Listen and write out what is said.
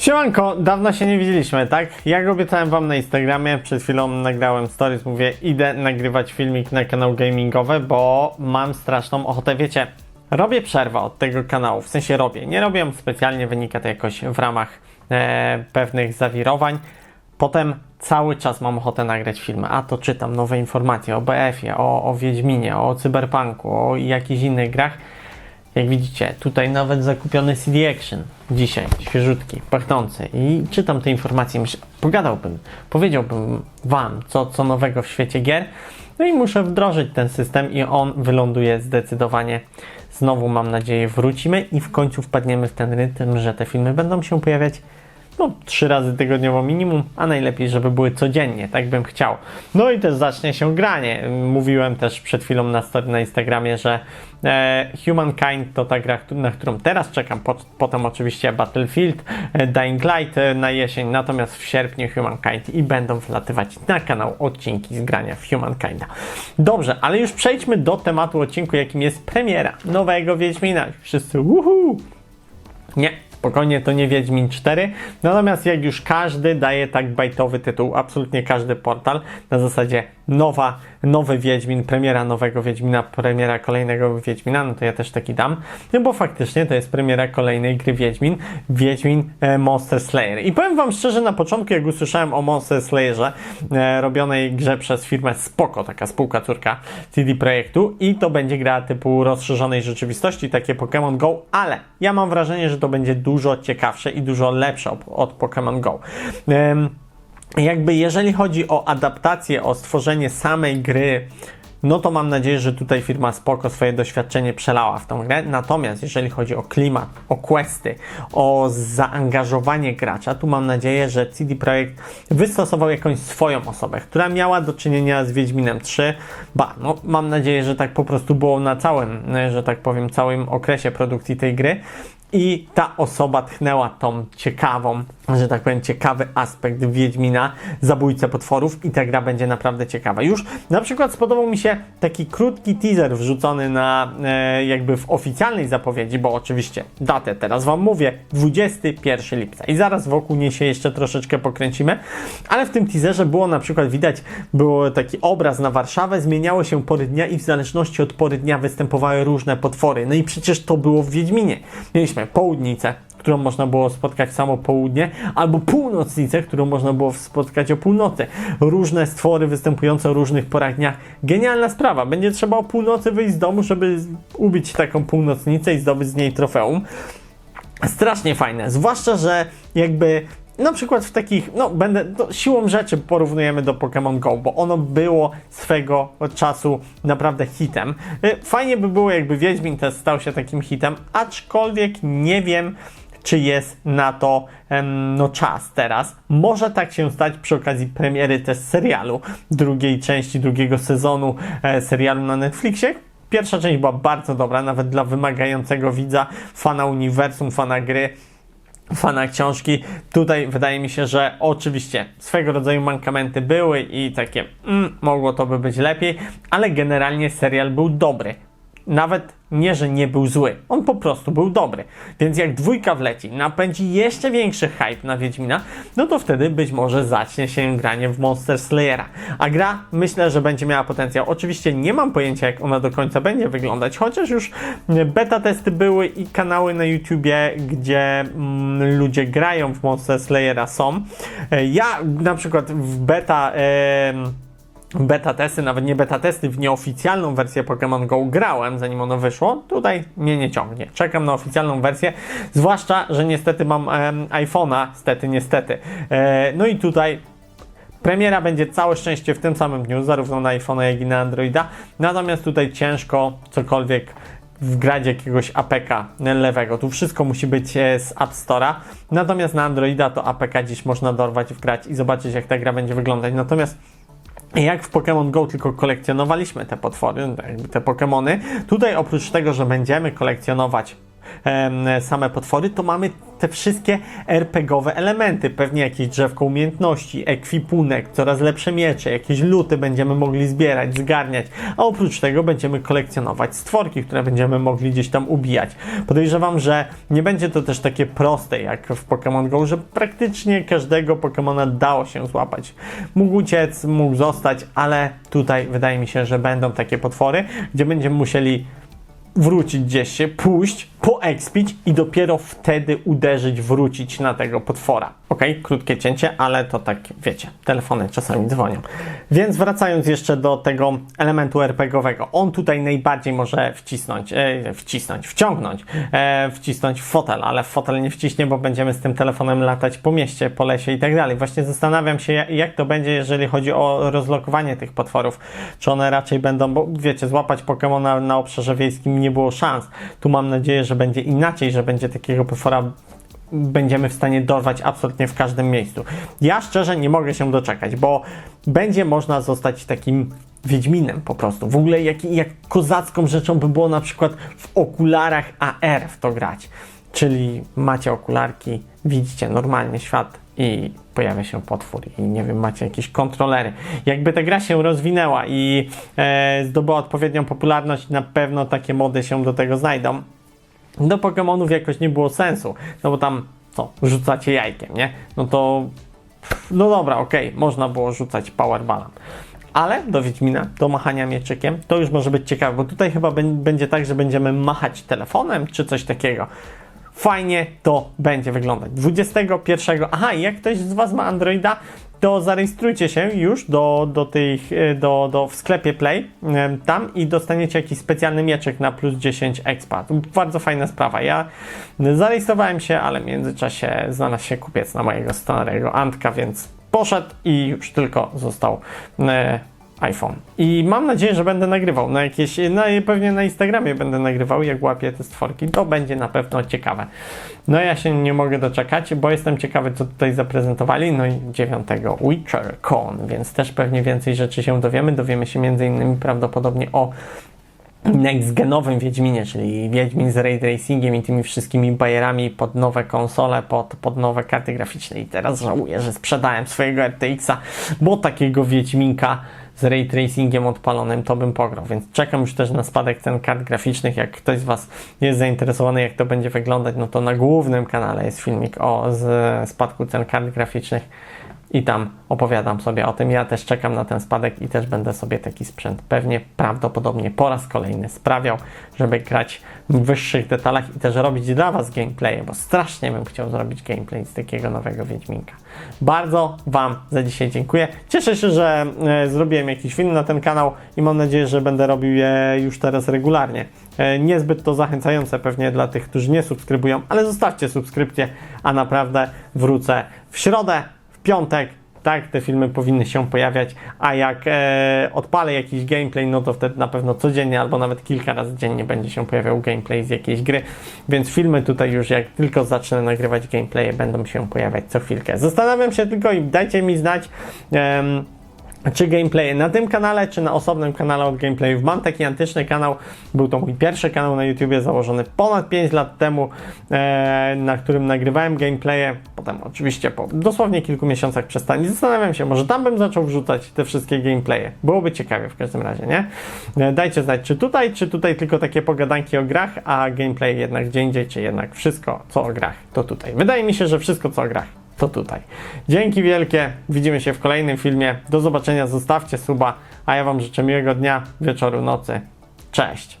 Siemanko, dawno się nie widzieliśmy, tak? Jak obiecałem wam na Instagramie, przed chwilą nagrałem stories, mówię idę nagrywać filmik na kanał gamingowy, bo mam straszną ochotę, wiecie, robię przerwę od tego kanału, w sensie robię, nie robię specjalnie, wynika to jakoś w ramach e, pewnych zawirowań, Potem cały czas mam ochotę nagrać filmy, a to czytam nowe informacje o BF-ie, o, o Wiedźminie, o Cyberpunku, o jakichś innych grach. Jak widzicie, tutaj nawet zakupiony CD Action. Dzisiaj, świeżutki, pachnący. I czytam te informacje, myślę, pogadałbym, powiedziałbym Wam, co, co nowego w świecie gier, no i muszę wdrożyć ten system i on wyląduje zdecydowanie. Znowu mam nadzieję wrócimy i w końcu wpadniemy w ten rytm, że te filmy będą się pojawiać no, trzy razy tygodniowo minimum, a najlepiej, żeby były codziennie, tak bym chciał. No i też zacznie się granie. Mówiłem też przed chwilą na story na Instagramie, że e, Humankind to ta gra, na którą teraz czekam, po, potem oczywiście Battlefield, e, Dying Light e, na jesień, natomiast w sierpniu Humankind i będą wlatywać na kanał odcinki z grania w Humankinda. Dobrze, ale już przejdźmy do tematu odcinku, jakim jest premiera nowego Wiedźmina. Wszyscy uhu! Nie, spokojnie, to nie Wiedźmin 4. Natomiast jak już każdy daje tak bajtowy tytuł, absolutnie każdy portal, na zasadzie nowa, nowy Wiedźmin, premiera nowego Wiedźmina, premiera kolejnego Wiedźmina, no to ja też taki dam, no bo faktycznie to jest premiera kolejnej gry Wiedźmin, Wiedźmin e, Monster Slayer. I powiem wam szczerze, na początku jak usłyszałem o Monster Slayerze, e, robionej grze przez firmę Spoko, taka spółka córka CD Projektu i to będzie gra typu rozszerzonej rzeczywistości, takie Pokémon Go, ale ja mam wrażenie, że to będzie dużo ciekawsze i dużo lepsze od, Pokémon Go. Em, jakby jeżeli chodzi o adaptację, o stworzenie samej gry, no to mam nadzieję, że tutaj firma Spoko swoje doświadczenie przelała w tą grę. Natomiast jeżeli chodzi o klimat, o questy, o zaangażowanie gracza, tu mam nadzieję, że CD Projekt wystosował jakąś swoją osobę, która miała do czynienia z Wiedźminem 3. Ba, no mam nadzieję, że tak po prostu było na całym, że tak powiem, całym okresie produkcji tej gry. I ta osoba tchnęła tą ciekawą, że tak powiem, ciekawy aspekt Wiedźmina, zabójcę potworów i ta gra będzie naprawdę ciekawa. Już na przykład spodobał mi się taki krótki teaser wrzucony na e, jakby w oficjalnej zapowiedzi, bo oczywiście datę teraz Wam mówię, 21 lipca i zaraz wokół niej się jeszcze troszeczkę pokręcimy, ale w tym teaserze było na przykład widać, był taki obraz na Warszawę, zmieniało się pory dnia i w zależności od pory dnia występowały różne potwory. No i przecież to było w Wiedźminie. Mieliśmy południcę, którą można było spotkać samo południe, albo północnicę, którą można było spotkać o północy. Różne stwory występujące o różnych porach dnia. Genialna sprawa. Będzie trzeba o północy wyjść z domu, żeby ubić taką północnicę i zdobyć z niej trofeum. Strasznie fajne. Zwłaszcza, że jakby na przykład w takich, no będę, to siłą rzeczy porównujemy do Pokémon Go, bo ono było swego czasu naprawdę hitem. Y, Fajnie by było, jakby Wiedźmin też stał się takim hitem, aczkolwiek nie wiem, czy jest na to no, czas teraz. Może tak się stać przy okazji premiery też serialu, drugiej części, drugiego sezonu e, serialu na Netflixie. Pierwsza część była bardzo dobra, nawet dla wymagającego widza, fana uniwersum, fana gry fana książki. Tutaj wydaje mi się, że oczywiście swego rodzaju mankamenty były i takie mm, mogło to by być lepiej, ale generalnie serial był dobry. Nawet nie, że nie był zły, on po prostu był dobry. Więc jak dwójka wleci, napędzi jeszcze większy hype na Wiedźmina, no to wtedy być może zacznie się granie w Monster Slayera. A gra myślę, że będzie miała potencjał. Oczywiście nie mam pojęcia, jak ona do końca będzie wyglądać, chociaż już beta testy były i kanały na YouTubie, gdzie mm, ludzie grają w Monster Slayera są. E, Ja na przykład w beta. em, beta testy, nawet nie beta testy, w nieoficjalną wersję Pokémon Go grałem, zanim ono wyszło. Tutaj mnie nie ciągnie. Czekam na oficjalną wersję, zwłaszcza, że niestety mam iPhone'a, stety, niestety. E, no i tutaj Premiera będzie całe szczęście w tym samym dniu, zarówno na iPhone'a, jak i na Androida. Natomiast tutaj ciężko cokolwiek wgrać jakiegoś APK lewego. Tu wszystko musi być e, z App Store'a. Natomiast na Androida to APK dziś można dorwać, wgrać i zobaczyć, jak ta gra będzie wyglądać. Natomiast jak w Pokémon Go tylko kolekcjonowaliśmy te potwory, te Pokémony, tutaj oprócz tego, że będziemy kolekcjonować same potwory, to mamy te wszystkie RPGowe elementy, pewnie jakieś drzewko umiejętności, ekwipunek, coraz lepsze miecze, jakieś luty będziemy mogli zbierać, zgarniać, a oprócz tego będziemy kolekcjonować stworki, które będziemy mogli gdzieś tam ubijać. Podejrzewam, że nie będzie to też takie proste jak w Pokémon Go, że praktycznie każdego Pokémona dało się złapać. Mógł uciec, mógł zostać, ale tutaj wydaje mi się, że będą takie potwory, gdzie będziemy musieli wrócić gdzieś się, pójść, poekspić i dopiero wtedy uderzyć, wrócić na tego potwora. Ok, krótkie cięcie, ale to tak wiecie, telefony czasami dzwonią. Więc wracając jeszcze do tego elementu RPGowego, on tutaj najbardziej może wcisnąć, e, wcisnąć, wciągnąć, e, wcisnąć w fotel, ale w fotel nie wciśnie, bo będziemy z tym telefonem latać po mieście, po lesie i tak dalej. Właśnie zastanawiam się, jak- to będzie, jeżeli chodzi o rozlokowanie tych potworów. Czy one raczej będą, bo wiecie, złapać Pokemona na obszarze wiejskim nie było szans. Tu mam nadzieję, że będzie inaczej, że będzie takiego potwora będziemy w stanie dorwać absolutnie w każdym miejscu. Ja szczerze nie mogę się doczekać, bo będzie można zostać takim Wiedźminem po prostu. W ogóle jak, jak kozacką rzeczą by było na przykład w okularach AR w to grać. Czyli macie okularki, widzicie normalnie świat i pojawia się potwór i nie wiem, macie jakieś kontrolery. Jakby ta gra się rozwinęła i e, zdobyła odpowiednią popularność, na pewno takie mody się do tego znajdą do Pokemonów jakoś nie było sensu, no bo tam co, rzucacie jajkiem, nie? No to no dobra, okej, można było rzucać powerballem. Ale do Wiedźmina, do machania mieczykiem, to już może być ciekawe, bo tutaj chyba bę- będzie tak, że będziemy machać telefonem, czy coś takiego. Fajnie to będzie wyglądać. 21. Aha, jak ktoś z Was ma Androida, to zarejestrujcie się już do, do tych, e, do, do, w sklepie Play tam i dostaniecie jakiś specjalny mieczek na plus 10 expa. Bardzo fajna sprawa. Ja zarejestrowałem się, ale w międzyczasie znalazł się kupiec na mojego starego Antka, więc poszedł i już tylko został e, iPhone. I mam nadzieję, że będę nagrywał na jakieś, na, pewnie na Instagramie będę nagrywał, jak łapię te stworki. To będzie na pewno ciekawe. No ja się nie mogę doczekać, bo jestem ciekawy, co tutaj zaprezentowali. No i 9 WitcherCon, więc też pewnie więcej rzeczy się dowiemy. Dowiemy się między innymi prawdopodobnie o next-genowym Wiedźminie, czyli Wiedźmin z ray tracingiem i tymi wszystkimi bajerami pod nowe konsole, pod, pod nowe karty graficzne. I teraz żałuję, że sprzedałem swojego RTX-a, bo takiego Wiedźminka z ray tracingiem odpalonym to bym pograł, więc czekam już też na spadek cen kart graficznych. Jak ktoś z Was jest zainteresowany, jak to będzie wyglądać, no to na głównym kanale jest filmik o z spadku cen kart graficznych i tam opowiadam sobie o tym. Ja też czekam na ten spadek i też będę sobie taki sprzęt pewnie, prawdopodobnie po raz kolejny sprawiał, żeby grać w wyższych detalach i też robić dla Was gameplaye, bo strasznie bym chciał zrobić gameplay z takiego nowego Wiedźminka. Bardzo Wam za dzisiaj dziękuję. Cieszę się, że e, zrobiłem jakiś film na ten kanał i mam nadzieję, że będę robił je już teraz regularnie. E, niezbyt to zachęcające pewnie dla tych, którzy nie subskrybują, ale zostawcie subskrypcję, a naprawdę wrócę w środę piątek. Tak, te filmy powinny się pojawiać, a jak e, odpalę jakiś gameplay, no to wtedy na pewno codziennie albo nawet kilka razy dziennie będzie się pojawiał gameplay z jakiejś gry, więc filmy tutaj już jak tylko zacznę nagrywać gameplaye będą się pojawiać co chwilkę. Zastanawiam się tylko i dajcie mi znać, em, czy gameplaye na tym kanale, czy na osobnym kanale od gameplayów. Mam taki antyczny kanał, był to mój pierwszy kanał na YouTubie założony ponad 5 lat temu, e, na którym nagrywałem gameplaye. Potem oczywiście po dosłownie kilku miesiącach przestałem. I Zastanawiam się, może tam bym zaczął wrzucać te wszystkie gameplaye. Byłoby ciekawie w każdym razie, nie? E, dajcie znać, czy tutaj, czy tutaj tylko takie pogadanki o grach, a gameplay jednak gdzie indziej, czy jednak wszystko co o grach, to tutaj. Wydaje mi się, że wszystko co o grach to tutaj. Dzięki wielkie, widzimy się w kolejnym filmie. Do zobaczenia, zostawcie suba, a ja Wam życzę miłego dnia, wieczoru, nocy. Cześć!